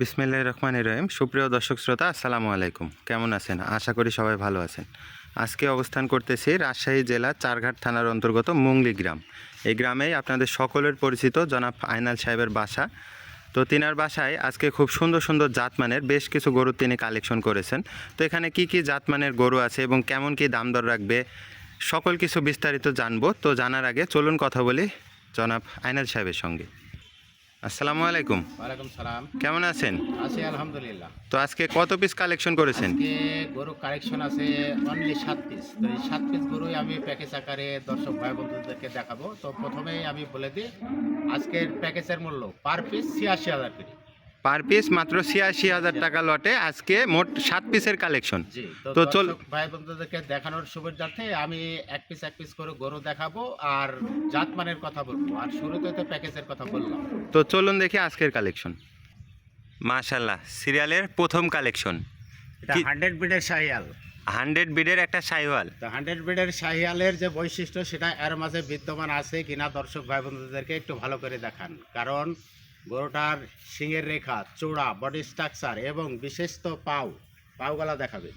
বিসমিল্লাহ রহমান রহিম। সুপ্রিয় দর্শক শ্রোতা, আসসালামু আলাইকুম। কেমন আছেন? আশা করি সবাই ভালো আছেন। আজকে অবস্থান করতেছি রাজশাহী জেলা চারঘাট থানার অন্তর্গত মুংলি গ্রাম। এই গ্রামেই আপনাদের সকলের পরিচিত জনাব আইনাল সাহেবের বাসা। তো তিনার বাসায় আজকে খুব সুন্দর সুন্দর জাতমানের বেশ কিছু গরু তিনি কালেকশন করেছেন। তো এখানে কি কি জাতমানের গরু আছে এবং কেমন কি দাম দর রাখবে, সকল কিছু বিস্তারিত জানব। তো জানার আগে চলুন কথা বলি জনাব আইনাল সাহেবের সঙ্গে। আসসালামু আলাইকুম। ওয়ালাইকুম সালাম। কেমন আছেন? আছি আলহামদুলিল্লাহ। তো আজকে কত পিস কালেকশন করেছেন? আজকে গরু কালেকশন আছে অনলি সাত পিস তো এই সাত পিস গরুই আমি প্যাকেজ আকারে দর্শক ভাই বন্ধুদেরকে দেখাবো। তো প্রথমেই আমি বলে দিই আজকের প্যাকেজের মূল্য পার পিস ছিয়াশি হাজার করে। পার পিস মাত্র ছিয়াশি হাজার টাকা লটে। আজকে মোট সাত পিসের কালেকশন তো চল- ভাই বন্ধুদেরকে দেখানোর সুবিধার্থে আমি এক পিস এক পিস করে গরু দেখাবো আর জাতমানের কথা বলব। আর শুরুতে তো প্যাকেজের কথা বললাম। তো চলুন দেখি আজকের কালেকশন মাশাল্লাহ সিরিয়ালের প্রথম কালেকশন এটা হান্ড্রেড বিডের শাহিয়াল। হান্ড্রেড বিডের একটা সাইওয়াল তো হান্ড্রেড বিডের শাহিয়ালের যে বৈশিষ্ট্য সেটা এর মাঝে বিদ্যমান আছে কিনা দর্শক ভাই বন্ধুদেরকে একটু ভালো করে দেখান। কারণ গরুটার শিঙের রেখা চূড়া বডি স্ট্রাকচার এবং বিশেষত পাও পাওগুলা দেখাবেন।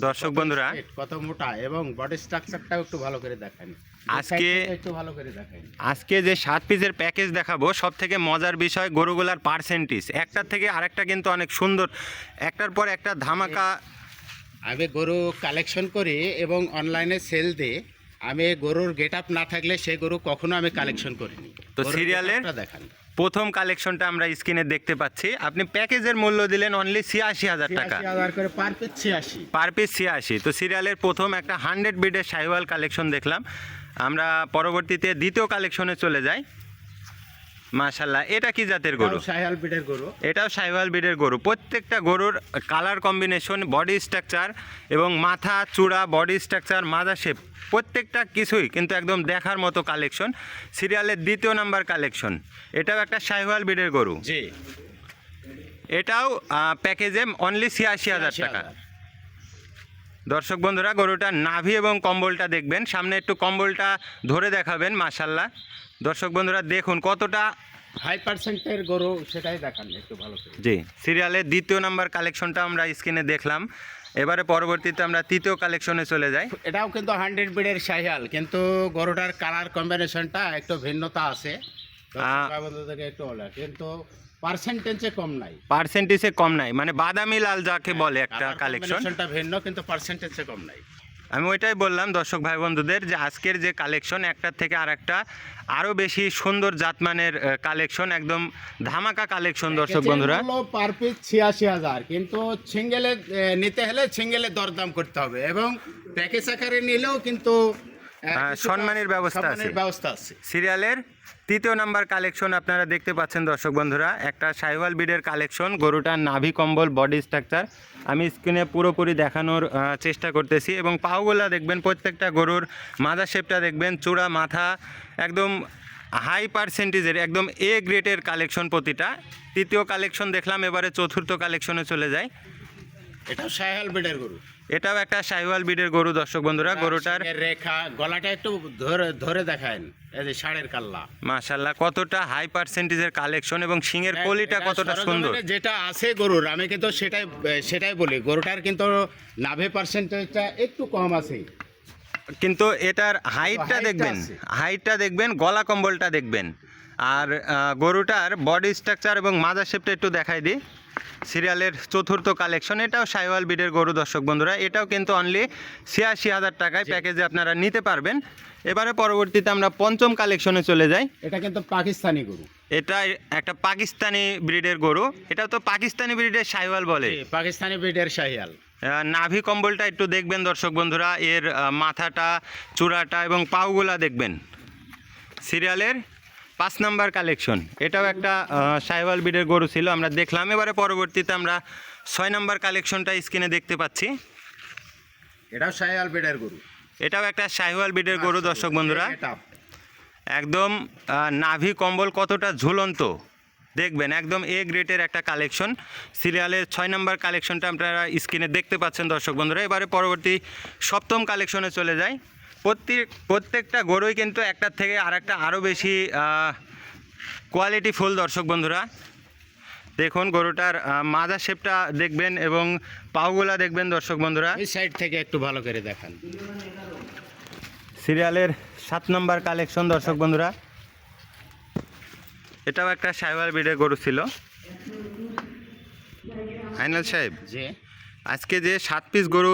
দর্শক বন্ধুরা কত মোটা এবং বডি স্ট্রাকচারটাও একটু ভালো করে দেখেন। আজকে- একটু ভালো করে দেখান। আজকে যে সাত পিসের প্যাকেজ দেখাবো সব থেকে মজার বিষয় গরুগুলার পার্সেন্টেজ একটার থেকে আরেকটা কিন্তু অনেক সুন্দর। একটার পর একটা ধামাকা আমি গরু কালেকশন করি এবং অনলাইনে সেল দিই। আমি গরুর গেট আপ না থাকলে সেই গরু কখনো আমি কালেকশন করিনি। তো সিরিয়ালের দেখান। প্রথম কালেকশনটা আমরা স্ক্রিনে দেখতে পাচ্ছি। আপনি প্যাকেজের মূল্য দিলেন অনলি ছিয়াশি হাজার টাকা। করে পার পিস ছিয়াশি। পার পিস ছিয়াশি। তো সিরিয়ালের প্রথম একটা হান্ড্রেড বিডের সাইওয়াল কালেকশন দেখলাম। আমরা পরবর্তীতে দ্বিতীয় কালেকশনে চলে যাই। মাশাল্লাহ এটা কি জাতের গরু? শাহিয়াল বিডের গরু। এটাও সাইওয়াল বিডের গরু। প্রত্যেকটা গরুর কালার কম্বিনেশন বডি স্ট্রাকচার এবং মাথা চূড়া বডি স্ট্রাকচার মাজা শেপ প্রত্যেকটা কিছুই কিন্তু একদম দেখার মতো কালেকশন সিরিয়ালের দ্বিতীয় নাম্বার কালেকশন এটাও একটা সাইওয়াল বিডের গরু। জি। এটাও প্যাকেজে অনলি ছিয়াশি হাজার টাকা। দর্শক বন্ধুরা গরুটার নাভি এবং কম্বলটা দেখবেন। সামনে একটু কম্বলটা ধরে দেখাবেন মাশাল্লাহ দর্শক বন্ধুরা দেখুন কতটা হাই পার্সেন্টের গরু সেটাই দেখান একটু ভালো করে। জি সিরিয়ালের দ্বিতীয় নাম্বার কালেকশনটা আমরা স্ক্রিনে দেখলাম। এবারে পরবর্তীতে আমরা তৃতীয় কালেকশনে চলে যাই। এটাও কিন্তু হান্ড্রেড বিডের শাহিয়াল কিন্তু গরুটার কালার কম্বিনেশনটা একটু ভিন্নতা আছে। একটু কিন্তু পার্সেন্টেজে কম নাই। পার্সেন্টেজে কম নাই। মানে বাদামি লাল যাকে বলে একটা Colour কালেকশন combination-টা ভিন্ন কিন্তু পার্সেন্টেজে কম নাই। আমি ওইটাই বললাম দর্শক ভাই বন্ধুদের যে আজকের যে কালেকশন একটার থেকে আরেকটা আরও বেশি সুন্দর জাতমানের কালেকশন একদম ধামাকা কালেকশন দর্শক বন্ধুরা। পার পিস ছিয়াশি হাজার কিন্তু সিঙ্গেলে নিতে হলে সিঙ্গেলে দরদাম করতে হবে এবং প্যাকেজ আকারে নিলেও কিন্তু হ্যাঁ, সম্মানের ব্যবস্থা আছে। ব্যবস্থা আছে। সিরিয়ালের তৃতীয় নাম্বার কালেকশন আপনারা দেখতে পাচ্ছেন দর্শক বন্ধুরা। একটা সাইওয়াল বিডের কালেকশন গরুটার নাভি কম্বল বডি স্ট্রাকচার। আমি স্ক্রিনে পুরোপুরি দেখানোর চেষ্টা করতেছি এবং পাওগুলা দেখবেন প্রত্যেকটা গরুর মাথা শেপটা দেখবেন চূড়া মাথা একদম হাই পার্সেন্টেজের একদম এ গ্রেডের কালেকশন প্রতিটা। তৃতীয় কালেকশন দেখলাম এবারে চতুর্থ কালেকশনে চলে যাই এটাও সাহেল বিডের গরু। এটাও একটা সাইওয়াল বিডের গরু দর্শক বন্ধুরা গরুটার। রেখা গলাটা একটু ধরে ধরে দেখায় এই যে ষাঁড়ের কাল্লা। মাশাল্লাহ কতটা হাই পার্সেন্টেজের কালেকশন এবং শিংয়ের কলিটা কতটা সুন্দর। যেটা আছে গরুর আমি কিন্তু সেটাই সেটাই বলি গরুটার কিন্তু নাভে পার্সেন্টেজটা একটু কম আছে। কিন্তু এটার হাইটটা হাইটটা দেখবেন হাইটটা দেখবেন গলা কম্বলটা দেখবেন। আর গরুটার বডি স্ট্রাকচার এবং মাদার শেপটা একটু দেখাই দিই। সিরিয়ালের চতুর্থ কালেকশন এটাও সাইওয়াল বিডের গরু দর্শক বন্ধুরা এটাও কিন্তু অনলি ছিয়াশি হাজার টাকায় প্যাকেজে আপনারা নিতে পারবেন। এবারে পরবর্তীতে আমরা পঞ্চম কালেকশনে চলে যাই। এটা কিন্তু পাকিস্তানি গরু। এটা একটা পাকিস্তানি ব্রিডের গরু এটা তো পাকিস্তানি ব্রিডের সাইওয়াল বলে। পাকিস্তানি ব্রিডের শাহিয়াল নাভি কম্বলটা একটু দেখবেন দর্শক বন্ধুরা এর মাথাটা চূড়াটা এবং পাউগুলা দেখবেন। সিরিয়ালের পাঁচ নাম্বার কালেকশন এটাও একটা সাইওয়াল বিডের গরু ছিল। আমরা দেখলাম এবারে পরবর্তীতে আমরা ছয় নাম্বার কালেকশনটা স্ক্রিনে দেখতে পাচ্ছি। এটাও শাহিয়াল ব্রিডের গরু। এটাও একটা সাইওয়াল বিডের গরু দর্শক বন্ধুরা। একদম নাভি কম্বল কতটা ঝুলন্ত। দেখবেন একদম এ গ্রেটের একটা কালেকশন সিরিয়ালের ছয় নাম্বার কালেকশনটা আপনারা স্ক্রিনে দেখতে পাচ্ছেন দর্শক বন্ধুরা। এবারে পরবর্তী সপ্তম কালেকশনে চলে যাই। প্রত্যেক প্রত্যেকটা গরুই কিন্তু একটার থেকে আর একটা আরও বেশি কোয়ালিটি ফুল দর্শক বন্ধুরা। দেখুন গরুটার মাজা শেপটা দেখবেন এবং পাওগুলা দেখবেন দর্শক বন্ধুরা। এই সাইড থেকে একটু ভালো করে দেখান। সিরিয়ালের সাত নম্বর কালেকশন দর্শক বন্ধুরা। এটাও একটা সাইবার বিডের গরু ছিল। আইনাল সাহেব আজকে যে সাত পিস গরু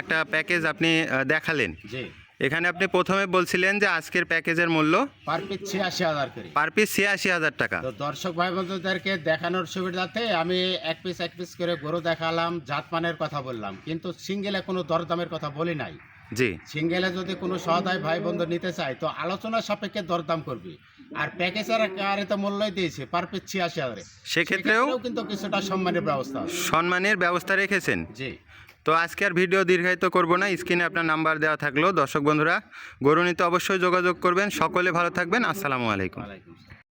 একটা প্যাকেজ আপনি দেখালেন। জি। এখানে আপনি প্রথমে বলছিলেন যে আজকের প্যাকেজের মূল্য? পার পিস ছিয়াশি হাজার করে। পার পিস ছিয়াশি হাজার টাকা। তো দর্শক ভাই বন্ধুদেরকে দেখানোর সুবিধাতে আমি এক পিস এক পিস করে গরু দেখালাম জাতমানের কথা বললাম। কিন্তু সিঙ্গেলে কোনো দরদামের কথা বলি নাই। জি। সিঙ্গেলে যদি কোনো সহায় ভাই বন্ধু নিতে চায় তো আলোচনা সাপেক্ষে দরদাম করবি। আর প্যাকেজের আকারে তো মূল্যই দিয়েছে? পার পিস ছিয়াশি হাজারে। সেক্ষেত্রেও কিন্তু কিছুটা সম্মানের ব্যবস্থা সম্মানের ব্যবস্থা রেখেছেন। জি। তো আজকে আর ভিডিও দীর্ঘায়িত করব না। স্ক্রিনে আপনার নাম্বার দেওয়া থাকল। দর্শক বন্ধুরা, গরু অবশ্যই যোগাযোগ করবেন। সকলে ভালো থাকবেন। আসসালামু আলাইকুম।